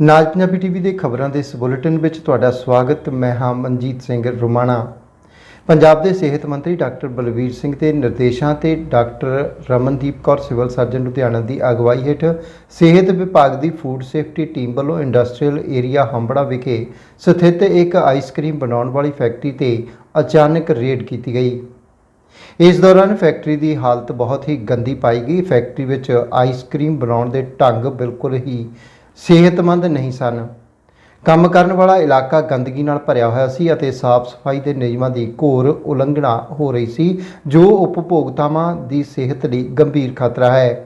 ਨਾਜ Punjabi TV ਦੇ ਖਬਰਾਂ ਦੇ ਇਸ ਬੁਲੇਟਿਨ ਵਿੱਚ ਤੁਹਾਡਾ ਸਵਾਗਤ। ਮੈਂ ਹਾਂ ਮਨਜੀਤ ਸਿੰਘ ਰੁਮਾਣਾ। ਪੰਜਾਬ ਦੇ ਸਿਹਤ ਮੰਤਰੀ ਡਾਕਟਰ ਬਲਵੀਰ ਸਿੰਘ ਦੇ ਨਿਰਦੇਸ਼ਾਂ ਤੇ doctor Ramandeep Kaur, civil surgeon Ludhiana ਦੀ ਅਗਵਾਈ ਹੇਠ ਸਿਹਤ ਵਿਭਾਗ ਦੀ ਫੂਡ ਸੇਫਟੀ ਟੀਮ ਵੱਲੋਂ ਇੰਡਸਟਰੀਅਲ ਏਰੀਆ ਹੰਬੜਾ ਵਿਖੇ ਸਥਿਤ ਇੱਕ ਆਈਸਕ੍ਰੀਮ ਬਣਾਉਣ ਵਾਲੀ ਫੈਕਟਰੀ ਤੇ ਅਚਾਨਕ ਰੇਡ ਕੀਤੀ ਗਈ। ਇਸ ਦੌਰਾਨ ਫੈਕਟਰੀ ਦੀ ਹਾਲਤ ਬਹੁਤ ਹੀ ਗੰਦੀ ਪਾਈ ਗਈ। ਫੈਕਟਰੀ ਵਿੱਚ ਆਈਸਕ੍ਰੀਮ ਬਣਾਉਣ ਦੇ ਢੰਗ ਬਿਲਕੁਲ ਹੀ ਸਿਹਤਮੰਦ ਨਹੀਂ ਸਨ। ਕੰਮ ਕਰਨ ਵਾਲਾ ਇਲਾਕਾ ਗੰਦਗੀ ਨਾਲ ਭਰਿਆ ਹੋਇਆ ਸੀ ਅਤੇ ਸਾਫ਼ ਸਫ਼ਾਈ ਦੇ ਨਿਯਮਾਂ ਦੀ ਘੋਰ ਉਲੰਘਣਾ ਹੋ ਰਹੀ ਸੀ, ਜੋ ਉਪਭੋਗਤਾਵਾਂ ਦੀ ਸਿਹਤ ਲਈ ਗੰਭੀਰ ਖਤਰਾ ਹੈ।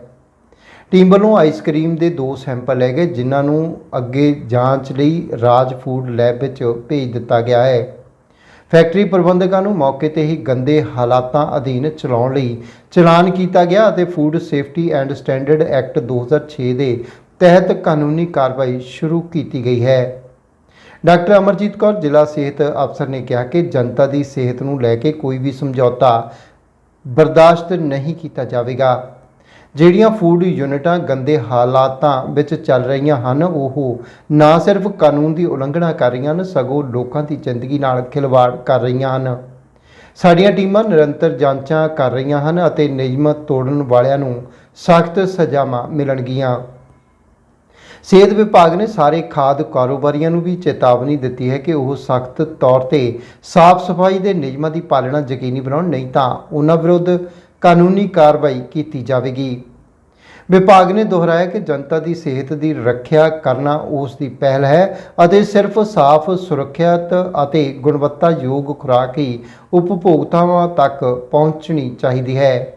ਟੀਮ ਵੱਲੋਂ ਆਈਸਕ੍ਰੀਮ ਦੇ ਦੋ ਸੈਂਪਲ ਲੈ ਗਏ, ਜਿਨ੍ਹਾਂ ਨੂੰ ਅੱਗੇ ਜਾਂਚ ਲਈ ਰਾਜ ਫੂਡ ਲੈਬ ਵਿੱਚ ਭੇਜ ਦਿੱਤਾ ਗਿਆ ਹੈ। ਫੈਕਟਰੀ ਪ੍ਰਬੰਧਕਾਂ ਨੂੰ ਮੌਕੇ ਤੇ ਹੀ ਗੰਦੇ ਹਾਲਾਤਾਂ ਅਧੀਨ ਚਲਾਉਣ ਲਈ ਚਲਾਨ ਕੀਤਾ ਗਿਆ ਅਤੇ food safety and standard act 2006 ਦੇ ਤਹਿਤ ਕਾਨੂੰਨੀ ਕਾਰਵਾਈ ਸ਼ੁਰੂ ਕੀਤੀ ਗਈ ਹੈ। ਡਾਕਟਰ ਅਮਰਜੀਤ ਕੌਰ, ਜ਼ਿਲ੍ਹਾ ਸਿਹਤ ਅਫਸਰ ਨੇ ਕਿਹਾ ਕਿ ਜਨਤਾ ਦੀ ਸਿਹਤ ਨੂੰ ਲੈ ਕੇ ਕੋਈ ਵੀ ਸਮਝੌਤਾ ਬਰਦਾਸ਼ਤ ਨਹੀਂ ਕੀਤਾ ਜਾਵੇਗਾ। ਜਿਹੜੀਆਂ ਫੂਡ ਯੂਨਿਟਾਂ ਗੰਦੇ ਹਾਲਾਤਾਂ ਵਿੱਚ ਚੱਲ ਰਹੀਆਂ ਹਨ, ਉਹ ਨਾ ਸਿਰਫ ਕਾਨੂੰਨ ਦੀ ਉਲੰਘਣਾ ਕਰ ਰਹੀਆਂ ਹਨ, ਸਗੋਂ ਲੋਕਾਂ ਦੀ ਜ਼ਿੰਦਗੀ ਨਾਲ ਖਿਲਵਾੜ ਕਰ ਰਹੀਆਂ ਹਨ। ਸਾਡੀਆਂ ਟੀਮਾਂ ਨਿਰੰਤਰ ਜਾਂਚਾਂ ਕਰ ਰਹੀਆਂ ਹਨ ਅਤੇ ਨਿਯਮ ਤੋੜਨ ਵਾਲਿਆਂ ਨੂੰ ਸਖਤ ਸਜ਼ਾਵਾਂ ਮਿਲਣਗੀਆਂ। ਸਿਹਤ ਵਿਭਾਗ ਨੇ ਸਾਰੇ ਖਾਦ ਕਾਰੋਬਾਰੀਆਂ ਨੂੰ ਵੀ ਚੇਤਾਵਨੀ ਦਿੱਤੀ ਹੈ ਕਿ ਉਹ ਸਖਤ ਤੌਰ ਤੇ ਸਾਫ਼ ਸਫ਼ਾਈ ਦੇ ਨਿਯਮਾਂ ਦੀ ਪਾਲਣਾ ਯਕੀਨੀ ਬਣਾਉਣ, ਨਹੀਂ ਤਾਂ ਉਹਨਾਂ ਵਿਰੁੱਧ ਕਾਨੂੰਨੀ ਕਾਰਵਾਈ ਕੀਤੀ ਜਾਵੇਗੀ। ਵਿਭਾਗ ਨੇ ਦੁਹਰਾਇਆ ਕਿ ਜਨਤਾ ਦੀ ਸਿਹਤ ਦੀ ਰੱਖਿਆ ਕਰਨਾ ਉਸ ਦੀ ਪਹਿਲ ਹੈ ਅਤੇ ਸਿਰਫ ਸਾਫ਼, ਸੁਰੱਖਿਅਤ ਅਤੇ ਗੁਣਵੱਤਾਯੋਗ ਖੁਰਾਕ ਹੀ ਉਪਭੋਗਤਾਵਾਂ ਤੱਕ ਪਹੁੰਚਣੀ ਚਾਹੀਦੀ ਹੈ।